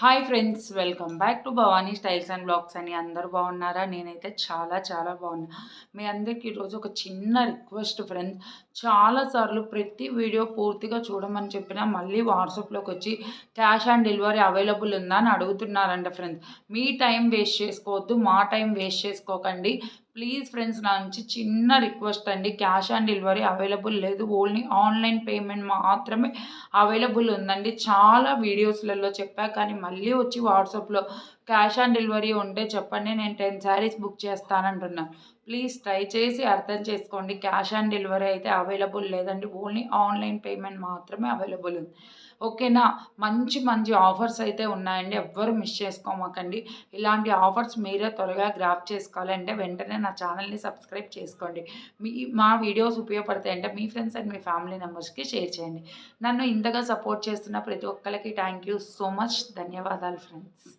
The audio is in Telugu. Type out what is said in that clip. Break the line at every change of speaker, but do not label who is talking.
Hi friends welcome back to Bhavani styles and blogs అని అందరూ బాగున్నారా? నేనైతే చాలా చాలా బాగున్నా. మీ అందరికీ ఈరోజు ఒక చిన్న రిక్వెస్ట్ ఫ్రెండ్స్ చాలాసార్లు ప్రతి వీడియో పూర్తిగా చూడమని చెప్పినా మళ్ళీ వాట్సాప్లోకి వచ్చి క్యాష్ ఆన్ డెలివరీ అవైలబుల్ ఉందా అని అడుగుతున్నారంట ఫ్రెండ్స్ మీ టైం వేస్ట్ చేసుకోవద్దు మా టైం వేస్ట్ చేసుకోకండి. ప్లీజ్ ఫ్రెండ్స్ నా నుంచి చిన్న రిక్వెస్ట్ అండి. క్యాష్ ఆన్ డెలివరీ అవైలబుల్ లేదు. ఓన్లీ ఆన్లైన్ పేమెంట్ మాత్రమే అవైలబుల్ ఉందండి. చాలా వీడియోస్లలో చెప్పా కానీ మళ్ళీ వచ్చి వాట్సాప్లో క్యాష్ ఆన్ డెలివరీ ఉంటే చెప్పండి నేను టెన్ శారీస్ బుక్ చేస్తానంటున్నాను ప్లీజ్ ట్రై చేసి అర్థం చేసుకోండి. క్యాష్ ఆన్ డెలివరీ అయితే అవైలబుల్ లేదండి. ఓన్లీ ఆన్లైన్ పేమెంట్ మాత్రమే అవైలబుల్ ఉంది. ఓకేనా? మంచి మంచి ఆఫర్స్ అయితే ఉన్నాయండి. ఎవ్వరు మిస్ చేసుకోమాకండి. ఇలాంటి ఆఫర్స్ మీరే త్వరగా గ్రాప్ చేసుకోవాలంటే వెంటనే నా ఛానల్ని సబ్స్క్రైబ్ చేసుకోండి. మీ మా వీడియోస్ ఉపయోగపడతాయి అంటే మీ ఫ్రెండ్స్ అండ్ మీ ఫ్యామిలీ మెంబర్స్కి షేర్ చేయండి. నన్ను ఇంతగా సపోర్ట్ చేస్తున్న ప్రతి ఒక్కరికి థ్యాంక్ యూ సో మచ్. ధన్యవాదాలు ఫ్రెండ్స్.